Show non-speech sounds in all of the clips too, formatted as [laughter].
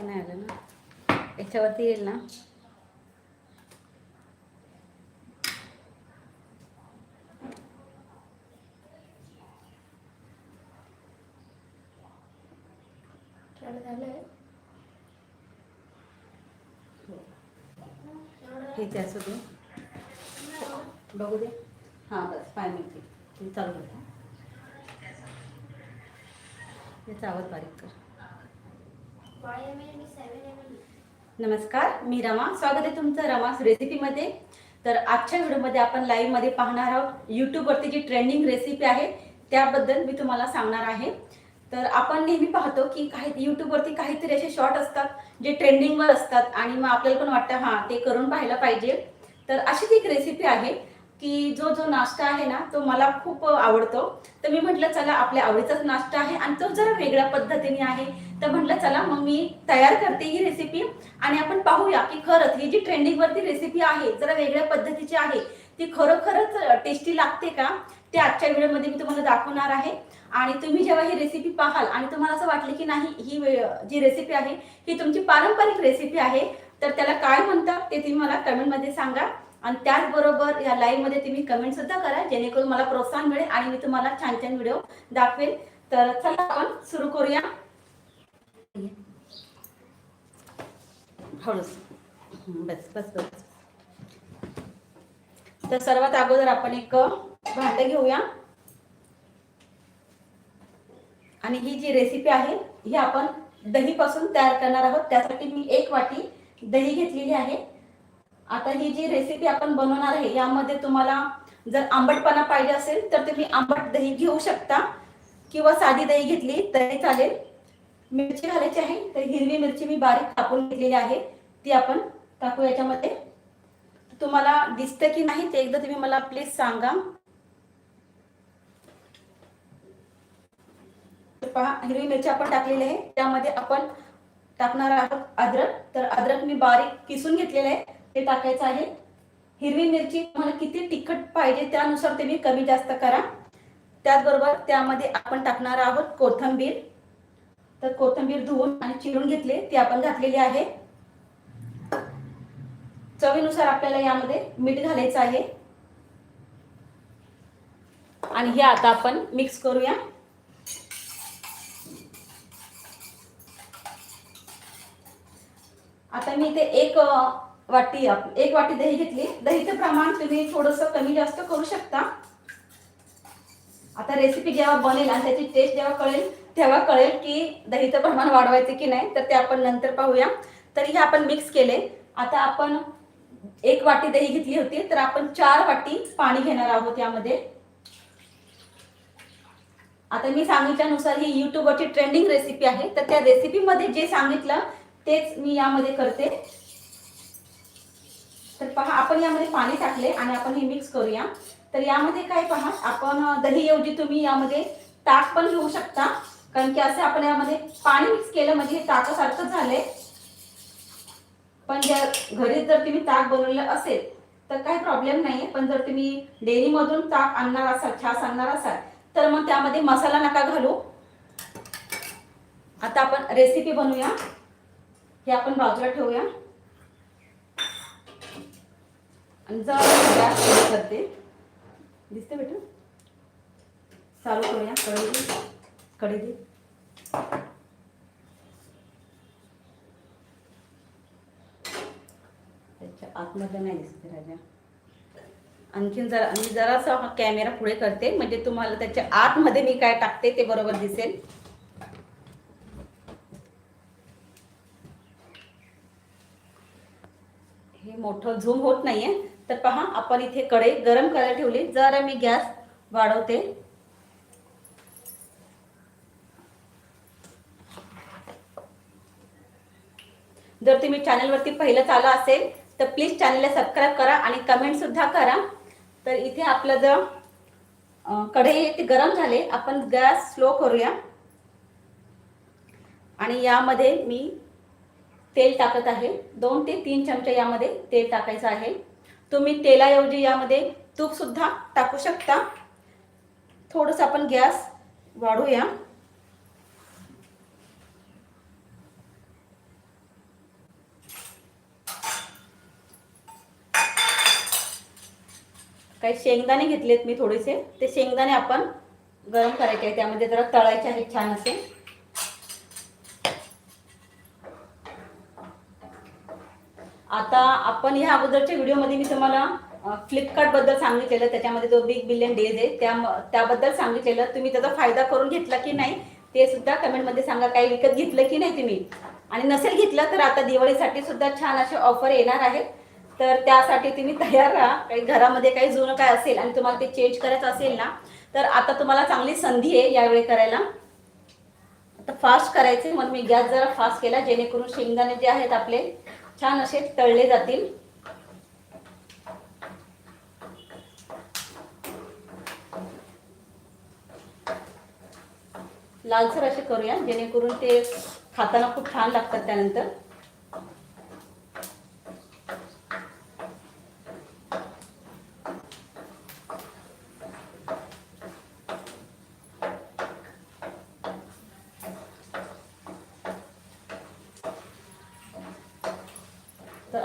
याच्यावरती नाही आलं ना. याच्यावरती येईल ना. हे असू दे. बघू दे. हां बस मिळते तुम्ही चालू याचा आवाज बारीक कर. नमस्कार मी रमा. स्वागत आहे तुमचं रमास रेसिपीमध्ये तर आजच्या व्हिडिओमध्ये आपण लाईव्हमध्ये पाहणार आहोत यूट्यूबवरती जी ट्रेंडिंग रेसिपी आहे त्याबद्दल मी तुम्हाला सांगणार आहे. तर आपण नेहमी पाहतो की काही यूट्यूबवरती काहीतरी असे शॉर्ट असतात जे ट्रेंडिंगवर असतात आणि मग आपल्याला पण वाटतं हां ते करून पाहायला पाहिजे. तर अशीच एक रेसिपी आहे की जो जो नाश्ता आहे ना तो मला खूप आवडतो. तर मी म्हटलं चला आपल्या आवडीचाच नाश्ता आहे आणि तो जरा वेगळ्या पद्धतीने आहे. तर म्हटलं चला मग मी तयार करते ही रेसिपी आणि आपण पाहूया की खरंच ही जी ट्रेंडिंगवरती रेसिपी आहे जरा वेगळ्या पद्धतीची आहे ती खरोखरच टेस्टी लागते का? ते आजच्या व्हिडिओमध्ये मी तुम्हाला दाखवणार आहे. आणि तुम्ही जेव्हा ही रेसिपी पाहाल आणि तुम्हाला असं वाटलं की नाही ही जी रेसिपी आहे ही तुमची पारंपरिक रेसिपी आहे तर त्याला काय म्हणतात ते तुम्ही मला कमेंटमध्ये सांगा. आणि त्याचबरोबर या लाईव्हमध्ये तुम्ही कमेंट सुद्धा करा जेणेकरून मला प्रोत्साहन मिळेल आणि मी तुम्हाला छान छान व्हिडिओ दाखवेल. तर चला आपण सुरू करूया. हळूच. बस बस बस. तर सर्वात अगोदर आपण एक भांडं घेऊया. आणि ही जी रेसिपी आहे ही आपण दही पासून तयार करणार आहोत. त्यासाठी मी एक वाटी दही घेतलेली आहे. आता ही जी रेसिपी आपण बनवणार आहे यामध्ये तुम्हाला जर आंबटपणा पाहिजे असेल तर तुम्ही आंबट दही घेऊ शकता. किंवा साधी दही घेतली तरी चालेल. मिरची घालायची आहे. तर हिरवी मिरची मी बारीक कापून घेतलेली आहे. ती आपण टाकू याच्यामध्ये. तुम्हाला दिसतं की नाही ते एकदा तुम्ही मला प्लीज सांगा. पहा हिरवी मिरची आपण टाकलेली आहे. त्यामध्ये आपण टाकणार आहोत अद्रक. तर अद्रक मी बारीक किसून घेतलेलं आहे. ते टाकायचं आहे. हिरवी मिरची तुम्हाला किती तिखट पाहिजे त्यानुसार तुम्ही कमी जास्त करा. त्याचबरोबर त्यामध्ये आपण टाकणार आहोत कोथंबीर. तर कोथंबीर धुवून आणि चिरून घेतले. ती आपण घातलेली आहे. चवीनुसार आपल्याला यामध्ये मीठ घालायचं आहे. आणि हे आता आपण मिक्स करूया. आता मी इथे एक वाटी एक वाटी दही घेतली. दहीचं प्रमाण तुम्ही थोडस कमी जास्त करू शकता. आता रेसिपी जेव्हा बनेल आणि त्याची टेस्ट जेव्हा कळेल तेव्हा कळेल की दहीचं प्रमाण वाढवायचं की नाही तर ते आपण नंतर पाहूया. तर हे आपण मिक्स केले. आता आपण एक वाटी दही घेतली होती तर आपण चार वाटी पाणी घेणार आहोत यामध्ये. आता मी सांगितल्यानुसार ही युट्यूबवरची ट्रेंडिंग रेसिपी आहे. तर त्या रेसिपीमध्ये जे सांगितलं तेच मी यामध्ये करते. तर पहा आपण यामध्ये पाणी टाकले आणि आपण हे मिक्स करूया. तर यामध्ये काय पहा आपण दहीऐवजी तुम्ही यामध्ये ताक पण घेऊ शकता. कारण की असं आपण यामध्ये पाणी मिक्स केलं म्हणजे हे ताकासारखं झालंय. पण ज्या घरीच जर तुम्ही ताक बनवलं असेल तर काही प्रॉब्लेम नाहीये. पण जर तुम्ही डेअरीमधून ताक आणणार असाल छास आणणार असाल तर मग त्यामध्ये मसाला नका घालू. आता आपण रेसिपी बनवूया. हे आपण बाजूला ठेवूया. आणि जर गॅस करते. दिसते बेटा? चालू करूया. कढई दे कढई दे. त्याच्या आतमध्ये नाही दिसते राजा. आणखीन जरा मी जरासा हा कॅमेरा पुढे करते म्हणजे तुम्हाला त्याच्या आतमध्ये मी काय टाकते ते बरोबर दिसेल. हे मोठं झूम होत नाहीये. तर पहा आपण इथे कढई गरम करायला ठेवली. जरा मी गॅस वाढवते. जर तुम्ही चॅनलवरती पहिलंच आला असेल तर प्लीज चॅनलला सबस्क्राईब करा आणि कमेंटसुद्धा करा. तर इथे आपलं जर कढई ते गरम झाले आपण गॅस स्लो करूया. आणि यामध्ये मी तेल टाकत आहे. दोन ते तीन चमचे यामध्ये तेल टाकायचं आहे. तुम्ही तेलाऐवजी यामध्ये तूपसुद्धा टाकू शकता. थोडंसं आपण गॅस वाढूया. काही शेंगदाणे घेतलेत मी थोडेसे. ते शेंगदाणे आपण गरम करायचे आहे त्यामध्ये जरा तळायचे आहेत छान असे. आता आपण ह्या अगोदरच्या व्हिडिओमध्ये मी तुम्हाला फ्लिपकार्टबद्दल सांगितलेलं त्याच्यामध्ये जो बिग बिलियन डेज आहे त्या त्याबद्दल सांगितलेलं. तुम्ही त्याचा फायदा करून घेतला की नाही ते सुद्धा कमेंटमध्ये सांगा. काही विकत घेतलं की नाही तुम्ही? आणि नसेल घेतलं तर आता दिवाळीसाठी सुद्धा छान असे ऑफर येणार आहेत. तर त्यासाठी तुम्ही तयार राहा. काही घरामध्ये काही जुनं काय असेल आणि तुम्हाला ते चेंज करायचं असेल ना तर आता तुम्हाला चांगली संधी आहे यावेळी करायला. आता फास्ट करायचे म्हणून मी गॅस जरा फास्ट केला जेणेकरून शेंगदाणे जे आहेत आपले छान असे तळले जातील. लालसर असे करूया जेणेकरून ते खाताना खूप छान लागतात त्यानंतर तर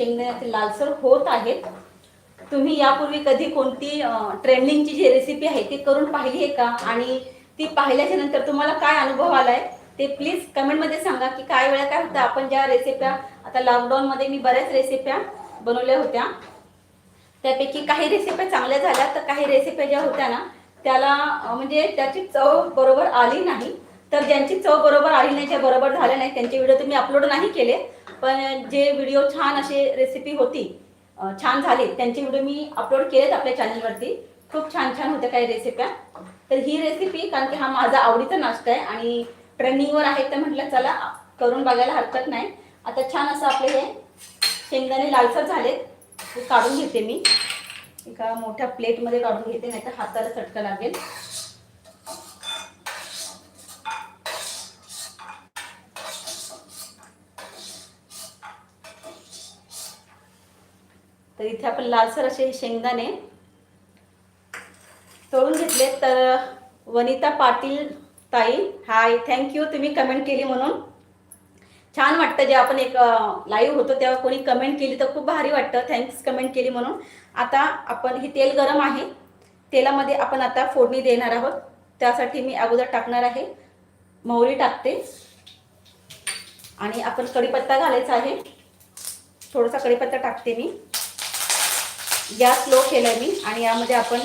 ऑलमोस्ट शेंगदाण्याचे लालसर होत आहेत. तुम्ही यापूर्वी कधी कोणती ट्रेंडिंगची जी रेसिपी आहे ती करून पाहिली आहे का? आणि ती पाहिल्याच्या नंतर तुम्हाला काय अनुभव आलाय? ते प्लीज कमेंटमध्ये सांगा की काय वेळा काय होतं. आपण ज्या रेसिप्या आता लॉकडाऊनमध्ये मी बऱ्याच रेसिप्या बनवल्या होत्या. त्यापैकी काही रेसिप्या चांगल्या झाल्या तर काही रेसिप्या ज्या होत्या ना त्याला म्हणजे त्याची चव बरोबर आली नाही. तर ज्यांची चव बरोबर आली नाही त्या बरोबर झाल्या नाही त्यांचे व्हिडिओ तुम्ही अपलोड नाही केले. पण जे व्हिडिओ छान असे रेसिपी होती छान झाले त्यांचे व्हिडिओ मी अपलोड केलेत आपल्या चॅनलवरती खूप छान छान होत्या काही रेसिप्या तर ही रेसिपी कारण की हा माझा आवडीचा नाश्ता आहे आणि ट्रेंडिंगवर आहे तर म्हटलं चला करून बघायला हरकत नाही. आता छान असं आपले हे शेंगदाणे लालसर झालेत. काढून घेते मी. एका मोठ्या प्लेटमध्ये काढून घेते नाही तर हाताला चटका लागेल. इथे आपण लालसर असे हे शेंगदाणे तळून घेतले. तर वनिता पाटील ताई हाय थँक्यू तुम्ही कमेंट केली म्हणून. छान वाटतं जे आपण एक लाईव्ह होतो तेव्हा कोणी कमेंट केली तर खूप भारी वाटतं. थँक्स कमेंट केली म्हणून. आता आपण हे तेल गरम आहे. तेलामध्ये आपण आता फोडणी देणार आहोत. त्यासाठी मी अगोदर टाकणार आहे. मोहरी टाकते. आणि आपण कढीपत्ता घालायचा आहे. थोडासा कढीपत्ता टाकते मी. गॅस लो केलाय मी आणि यामध्ये आपण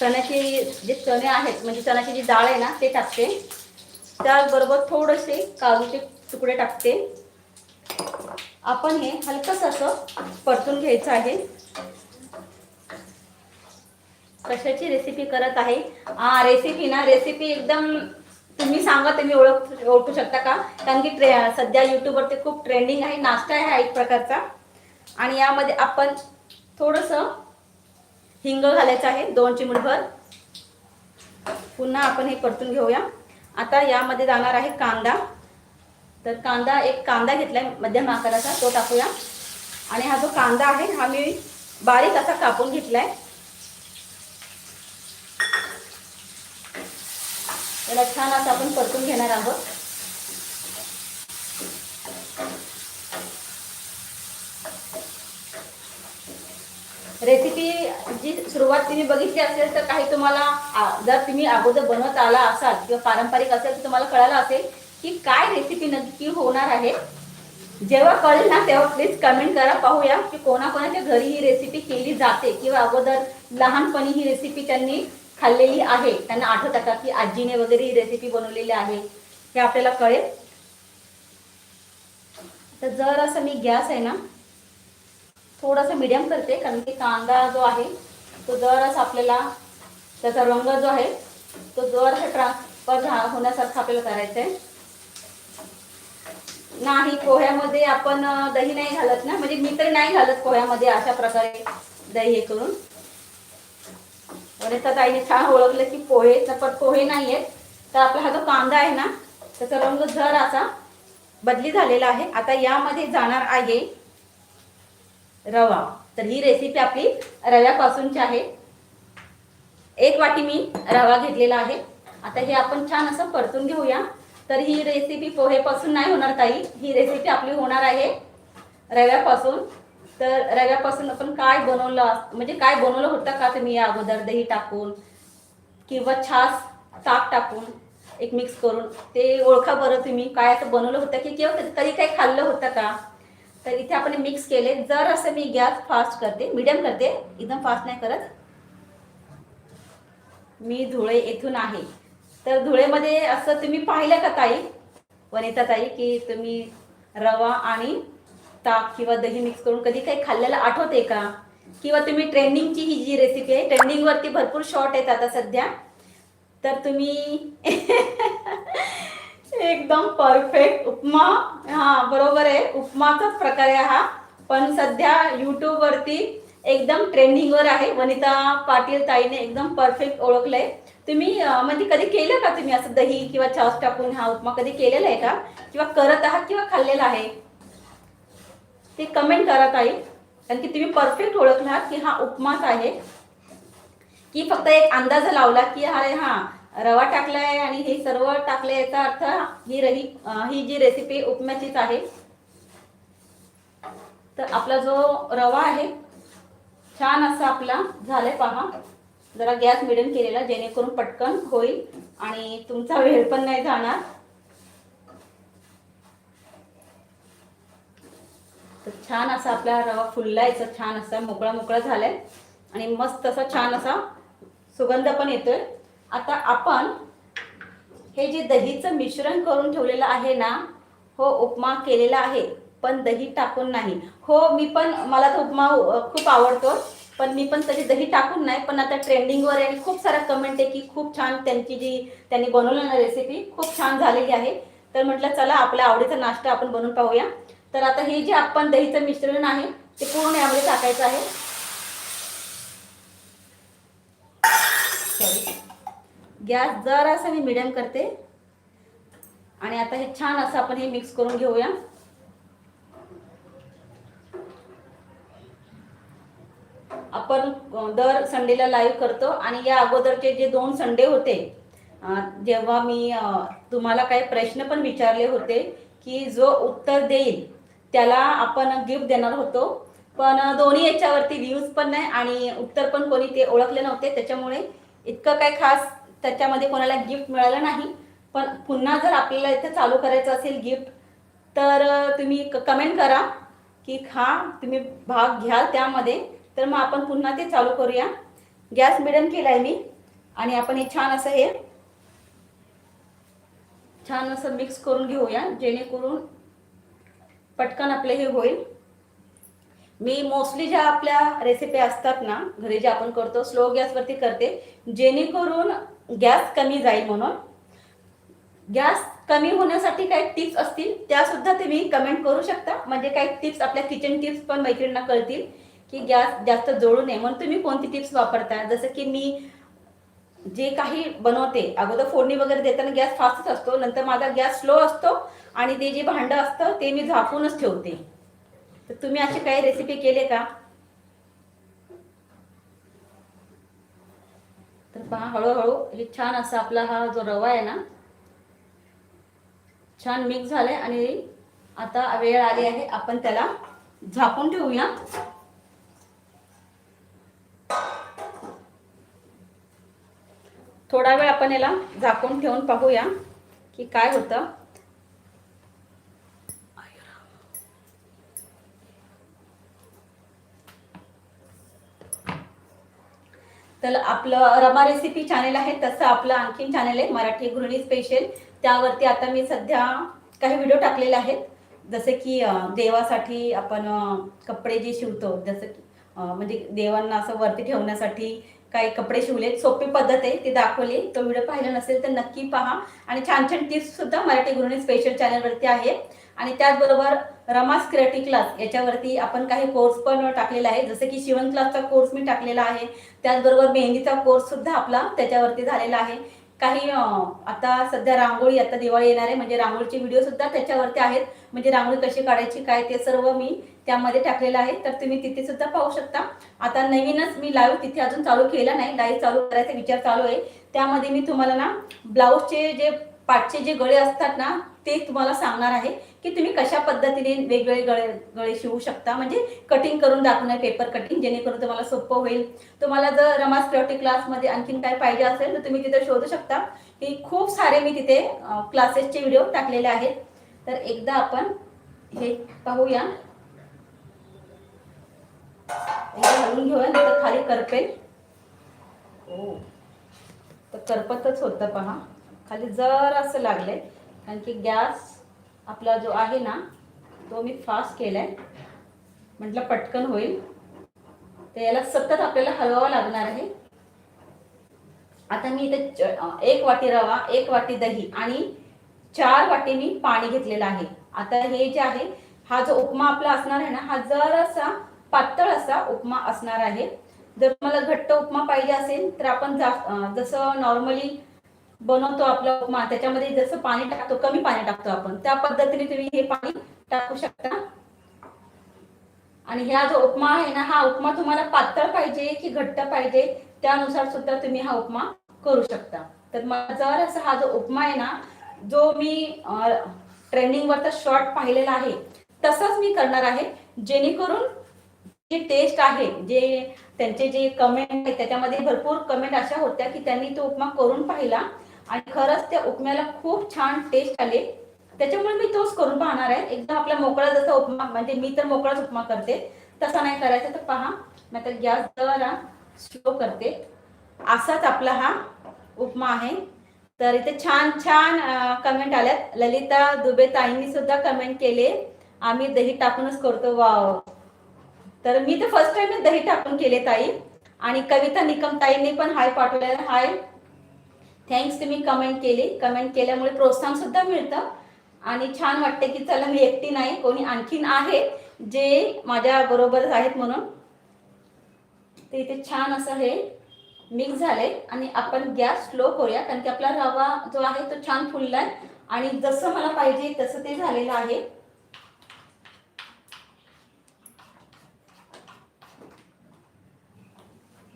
चण्याचे जे चणे आहेत म्हणजे चण्याची जी डाळ आहे ना ते टाकते. त्याचबरोबर थोडेसे काजूचे तुकडे टाकते. आपण हे हलकस असं परतून घ्यायचं आहे. कशाची रेसिपी करत आहे? हा रेसिपी ना रेसिपी एकदम तुम्ही सांगा तुम्ही ओळख ओळखू शकता का? कारण की ट्रे सध्या यूट्यूबवरती खूप ट्रेंडिंग आहे नाश्ता आहे हा एक प्रकारचा. आणि यामध्ये आपण थोडंसं हिंग घालायचं आहे दोन चिमूटभर पुन्हा आपण हे परतून घेऊया. आता यामध्ये जाणार आहे कांदा. तर कांदा एक कांदा घेतलाय मध्यम आकाराचा तो टाकूया. आणि हा जो कांदा आहे हा मी बारीक असा कापून घेतलाय. त्याला छान असं आपण परतून घेणार आहोत. रेसिपी जी सुरुवात तुम्ही बघितली असेल तर काही तुम्हाला जर तुम्ही अगोदर बनवत आला असाल किंवा पारंपरिक असेल तर तुम्हाला कळालं असेल की काय रेसिपी नक्की होणार आहे. जेव्हा कळेल ना तेव्हा प्लीज कमेंट करा पाहूया की कोणाकोणाच्या घरी ही रेसिपी केली जाते किंवा अगोदर लहानपणी ही रेसिपी त्यांनी खाल्लेली आहे. त्यांना आठवतं का की आजीने वगैरे ही रेसिपी बनवलेली आहे? हे आपल्याला कळेल. तर जर असं मी गॅस आहे ना थोडासा मीडियम करते कारण की कांदा जो आहे तो जरासा आपल्याला त्याचा रंग जो आहे तो जरासा ट्रान्सफर होण्यासारखा आपल्याला करायचा आहे नाही पोह्यामध्ये आपण दही नाही घालत ना? म्हणजे मी तरी नाही घालत पोह्यामध्ये अशा प्रकारे दही हे करून. वनिता ताईने छान ओळखलं की पोहे तर पण पोहे नाही आहेत तर आपला हा जो कांदा आहे ना त्याचा रंग जरासा बदली झालेला आहे. आता यामध्ये जाणार आहे रवा. तर ही रेसिपी आपली रव्यापासूनची आहे. एक वाटी मी रवा घेतलेला आहे. आता हे आपण छान असं परतून घेऊया. तर ही रेसिपी पोहेपासून नाही होणार ताई. ही रेसिपी आपली होणार आहे रव्यापासून. तर रव्यापासून आपण काय बनवलं म्हणजे काय बनवलं होतं का तुम्ही या अगोदर? दही टाकून किंवा छास ताक टाकून एक मिक्स करून. ते ओळखा बरं तुम्ही. काय असं बनवलं होतं की किंवा तरी कधी काही खाल्लं होतं का? तर इथे आपण मिक्स केले. जर असं मी गॅस फास्ट करते मीडियम करते एकदम फास्ट नाही करत. मी धुळे येथून आहे. तर धुळेमध्ये असं तुम्ही पाहिलं का ताई? वनिता ताई की तुम्ही रवा आणि ताक किंवा दही मिक्स करून कधी काही खाल्लेलं आठवते का? किंवा तुम्ही ट्रेंडिंगची ही जी रेसिपी आहे ट्रेंडिंगवरती भरपूर शॉर्ट आहेत आता सध्या. तर तुम्ही [laughs] एकदम परफेक्ट उपमा हा बरोबर आहे. उपमाचाच प्रकार आहे हा. पण सध्या युट्यूब वरती एकदम ट्रेंडिंगवर आहे. वनिता पाटील ताईने एकदम परफेक्ट ओळखलंय. तुम्ही म्हणजे कधी केलं का तुम्ही असं दही किंवा छास टाकून हा उपमा कधी केलेला आहे का? किंवा करत आहात किंवा खाल्लेला आहे? ते कमेंट करा ताई. कारण की तुम्ही परफेक्ट ओळखलात की हा उपमाच आहे. की फक्त एक अंदाज लावला की अरे हा रवा टाकलाय आणि हे सर्व टाकले याचा अर्थ ही रही ही जी रेसिपी उपम्याचीच आहे. तर आपला जो रवा आहे छान असा आपला झालाय पहा. जरा गॅस मिडियम केलेला जेणेकरून पटकन होईल आणि तुमचा वेळ पण नाही जाणार. तर छान असा आपला रवा फुललायचा छान असा मोकळा मोकळा झालाय. आणि मस्त असा छान असा सुगंध पण येतोय. आता आपण हे जे दहीचं मिश्रण करून ठेवलेलं आहे ना हो उपमा केलेला आहे पण दही टाकून नाही. हो मी पण मला तो उपमा खूप आवडतो पण मी पण तरी दही टाकून नाही पण आता ट्रेंडिंगवर आहे. आणि खूप साऱ्या कमेंट आहे की खूप छान त्यांची जी त्यांनी बनवलं ना रेसिपी खूप छान झालेली आहे. तर म्हटलं चला आपल्या आवडीचा नाश्ता आपण बनवून पाहूया. तर आता हे जे आपण दहीचं मिश्रण आहे ते पूर्ण यामध्ये टाकायचं आहे. गॅस जरासा मी मिडियम करते. आणि आता हे छान असं आपण हे मिक्स करून घेऊया. आपण दर संडेला लाईव्ह करतो आणि या अगोदरचे जे दोन संडे होते जेव्हा मी तुम्हाला काही प्रश्न पण विचारले होते की जो उत्तर देईल त्याला आपण गिफ्ट देणार होतो. पण दोन्ही याच्यावरती व्ह्यूज पण नाही आणि उत्तर पण कोणी ते ओळखले नव्हते त्याच्यामुळे इतकं काय खास त्याच्यामध्ये कोणाला गिफ्ट मिळालं नाही. पण पुन्हा जर आपल्याला इथे चालू करायचं असेल गिफ्ट तर तुम्ही तुम्ही कमेंट करा की हा तुम्ही भाग घ्याल त्यामध्ये. तर मग आपण पुन्हा ते चालू करूया. गॅस मिडियम केला आहे मी. आणि आपण हे छान असं हे छान असं मिक्स करून घेऊया जेणेकरून पटकन आपले हे होईल. मी मोस्टली ज्या आपल्या रेसिपी असतात ना घरी जे आपण करतो स्लो गॅसवरती करते जेणेकरून गॅस कमी जाईल म्हणून. गॅस कमी होण्यासाठी काही टिप्स असतील त्या सुद्धा तुम्ही कमेंट करू शकता. म्हणजे काही टिप्स आपल्या किचन टिप्स पण मैत्रिणींना कळतील की गॅस जास्त जोडू नये म्हणून तुम्ही कोणती टिप्स वापरता? जसं की मी जे काही बनवते अगोदर फोडणी वगैरे देताना गॅस फास्टच असतो नंतर माझा गॅस स्लो असतो आणि ते जे भांडं असतं ते मी झाकूनच ठेवते. तर तुम्ही अशी काही रेसिपी केले का? तर पहा हळूहळू हे छान असा आपला हा जो रवा आहे ना छान मिक्स झालाय आणि आता वेळ आली आहे आपण त्याला झाकून ठेवूया. थोडा वेळ आपण याला झाकून ठेवून पाहूया की काय होतं. तर आपलं रमा रेसिपी चॅनेल आहे तसं आपलं आणखीन चॅनेल आहे मराठी गृहिणी स्पेशल त्यावरती आता मी सध्या काही व्हिडिओ टाकलेले आहेत. जसे की देवासाठी आपण कपडे जे शिवतो जसं की म्हणजे देवांना असं वरती ठेवण्यासाठी काही कपडे शिवलेत. सोपी पद्धत आहे ती दाखवली. तो व्हिडिओ पाहिला नसेल तर नक्की पहा. आणि छान छान टिप्स सुद्धा मराठी गृहिणी स्पेशल चॅनलवरती आहे आणि त्याचबरोबर रमास क्रिएटिव्ह क्लास याच्यावरती आपण काही कोर्स पण टाकलेला आहे जसं की शिवण क्लासचा कोर्स मी टाकलेला आहे. त्याचबरोबर मेहंदीचा कोर्स सुद्धा आपला त्याच्यावरती झालेला आहे. काही आता सध्या रांगोळी आता दिवाळी येणार आहे. म्हणजे रांगोळीचे व्हिडिओ सुद्धा त्याच्यावरती आहेत. म्हणजे रांगोळी कशी काढायची काय ते सर्व मी त्यामध्ये टाकलेलं आहे. तर तुम्ही तिथे सुद्धा पाहू शकता. आता नवीनच मी लाईव्ह तिथे अजून चालू केला नाही. लाईव्ह चालू करायचा विचार चालू आहे. त्यामध्ये मी तुम्हाला ना ब्लाऊजचे जे पाठचे जे गळे असतात ना ते तुम्हाला सांगणार आहे की तुम्ही कशा पद्धतीने वेगवेगळे गळे गळे शिवू शकता. म्हणजे कटिंग करून दाखवणार पेपर कटिंग जेणेकरून तुम्हाला सोपं होईल. तुम्हाला जर रमास क्राफ्टी क्लासमध्ये आणखीन काय पाहिजे असेल तर तुम्ही तिथे शोधू शकता की खूप सारे मी तिथे क्लासेसचे व्हिडिओ टाकलेले आहेत. तर एकदा आपण हे पाहूया. एकदा घालून घेऊया तर खाली करपेल. हो तर करपतच होतं पहा. खाली जर असं लागलंय. कारण की गॅस आपला जो आहे ना तो मी फास्ट केलाय. म्हटलं पटकन होईल. तर याला सतत आपल्याला हलवावं लागणार आहे. आता मी इथे एक वाटी रवा एक वाटी दही आणि चार वाटी मी पाणी घेतलेलं आहे. आता हे जे आहे हा जो उपमा आपला असणार आहे ना हा जरासा पातळ असा उपमा असणार आहे. जर तुम्हाला घट्ट उपमा पाहिजे असेल तर आपण जा- जसं नॉर्मली बनवतो आपला उपमा. त्याच्यामध्ये जसं पाणी टाकतो कमी पाणी टाकतो आपण. त्या पद्धतीने तुम्ही हे पाणी टाकू शकता. आणि ह्या जो उपमा आहे ना हा उपमा तुम्हाला पातळ पाहिजे की घट्ट पाहिजे त्यानुसार सुद्धा तुम्ही हा उपमा करू शकता. तर मला जर असा हा जो उपमा आहे ना जो मी ट्रेंडिंगवरचा शॉर्ट पाहिलेला आहे तसंच मी करणार आहे. जेणेकरून जी टेस्ट आहे जे त्यांचे जे कमेंट आहे त्याच्यामध्ये भरपूर कमेंट अशा होत्या की त्यांनी तो उपमा करून पाहिला. आणि खरंच त्या उपम्याला खूप छान टेस्ट आले. त्याच्यामुळे मी तोच करून पाहणार आहे. एकदा आपला मोकळा जसा उपमा म्हणजे मी तर मोकळाच उपमा करते. तसा नाही करायचा तर पहा मी तर गॅस जरा स्लो करते. असाच आपला हा उपमा आहे. तर इथे छान छान कमेंट आल्यात. ललिता दुबे ताईंनी सुद्धा कमेंट केले. आम्ही दही टाकूनच करतो. वाव तर मी तर फर्स्ट टाइम दही टाकून केले ताई. आणि कविता निकम ताईंनी पण हाय पाठवलेला हाय थँक्स तुम्ही कमेंट केली. कमेंट केल्यामुळे प्रोत्साहन सुद्धा मिळतं. आणि छान वाटते की चला मी एकटी नाही कोणी आणखीन आहे जे माझ्या बरोबर आहेत म्हणून. ते इथे छान असं हे मिक्स झाले आणि आपण गॅस स्लो करूया कारण की आपला रवा जो आहे तो छान फुललाय. आणि जसं मला पाहिजे तसं ते झालेलं आहे.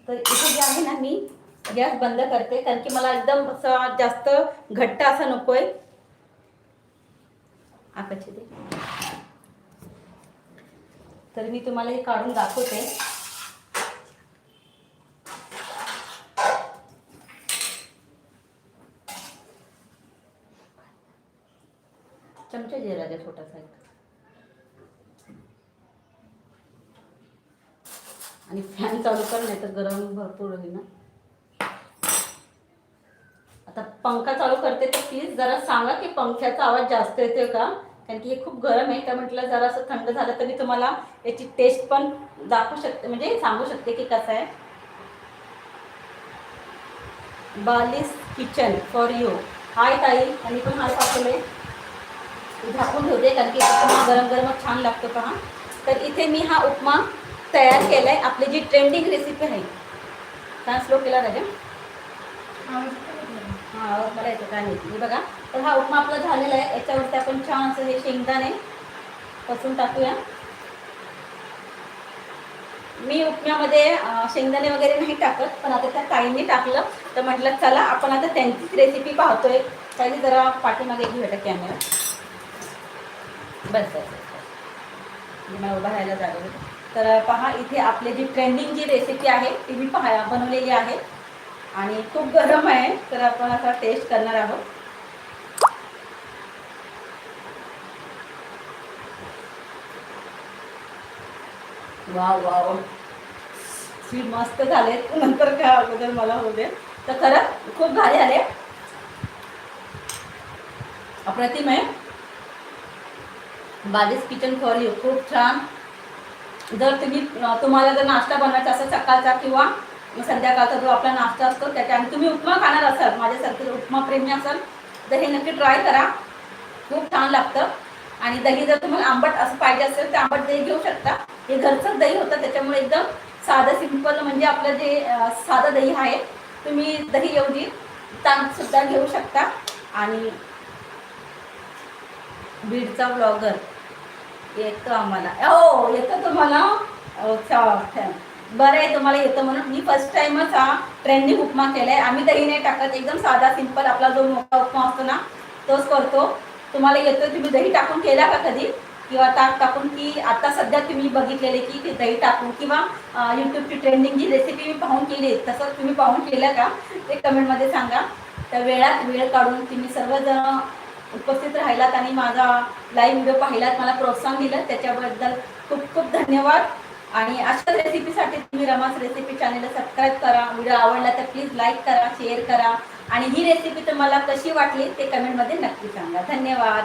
तर इथे जे आहे ना मी गॅस बंद करते कारण की मला एकदम असा जास्त घट्ट असा नकोय. आहे दे तर मी तुम्हाला हे काढून दाखवते. चमचा जिरा द्या छोटासा एक. आणि फॅन चालू कर नाही तर गरम भरपूर होईल ना आता पंखा चालू करते तर प्लीज जरा सांगा की पंख्याचा आवाज जास्त येतोय का? कारण की हे खूप गरम आहे त्या म्हटलं जरा असं थंड झालं तर मी तुम्हाला याची टेस्ट पण दाखवू शकते म्हणजे सांगू शकते की कसं आहे. बालिस किचन फॉर यू हाय ताई आणि पण हा पाठवले झाकून ठेवते कारण की उपमा गरम गरम छान लागतो पहा. तर इथे मी हा उपमा तयार केलाय आपली जी ट्रेंडिंग रेसिपी आहे. छान स्लो केला राजा. हा मला येतो काय माहिती बघा. तर हा उपमा आपला झालेला आहे. याच्यावरती आपण छान असं हे शेंगदाणे पसून टाकूया. मी उपम्यामध्ये शेंगदाणे वगैरे नाही टाकत पण आता त्या ताईंनी टाकलं. तर म्हटलं चला आपण आता त्यांचीच रेसिपी पाहतोय. ताई जरा पाठीमागे घेऊ कॅमेरा बस बस मला उभा राहायला जागा तर पहा इथे आपली जी ट्रेंडिंग जी रेसिपी आहे ती मी पहा बनवलेली आहे. आणि खूप गरम आहे तर आपण आता टेस्ट करणार आहोत. वा वा स्वीट मस्त झाले. नंतर काय अगोदर मला होऊ दे. तर खरंच खूप भारी आले. अप्रतिम आहे. बालीस किचन फॉर यू खूप छान. जर तुम्ही तुम्हाला जर नाश्ता बनवायचा असेल सकाळचा किंवा मग संध्याकाळचा जो आपला नाश्ता असतो त्याच्या आणि तुम्ही उपमा खाणार असाल माझ्यासारखे उपमा प्रेमी असाल तर हे नक्की ट्राय करा. खूप छान लागतं. आणि दही जर तुम्हाला आंबट असं पाहिजे असेल तर आंबट दही घेऊ शकता. हे घरचंच दही होतं त्याच्यामुळे एकदम साधं सिंपल म्हणजे आपलं जे साधं दही आहे तुम्ही दही ऐवजी ताक सुद्धा घेऊ शकता. आणि बीडचा ब्लॉगर येतो आम्हाला. हो येतं तुम्हाला. अच्छा. बरं आहे तुम्हाला येतं म्हणून. मी फर्स्ट टाइमच हा ट्रेंडिंग उपमा केलाय. आम्ही दही नाही टाकत. एकदम साधा सिंपल आपला जो मोठा उपमा असतो ना तोच करतो. तुम्हाला येतो तुम्ही दही टाकून केला का कधी? किंवा ताक टाकून की आता सध्या तुम्ही बघितलेले की ते दही टाकून किंवा यूट्यूबची ट्रेंडिंग जी रेसिपी मी पाहून केली तसं तुम्ही पाहून केलं का? ते कमेंटमध्ये सांगा. तर वेळात वेळ काढून तुम्ही सर्वजण उपस्थित राहिलात आणि माझा लाईव्ह व्हिडिओ पाहिलात मला प्रोत्साहन दिलं. त्याच्याबद्दल खूप खूप धन्यवाद. आणि अशाच रेसिपीसाठी तुम्ही रमास रेसिपी चॅनलला सबस्क्राईब करा. व्हिडिओ आवडला तर प्लीज लाईक करा शेअर करा. आणि ही रेसिपी तुम्हाला कशी वाटली ते कमेंटमध्ये नक्की सांगा. धन्यवाद.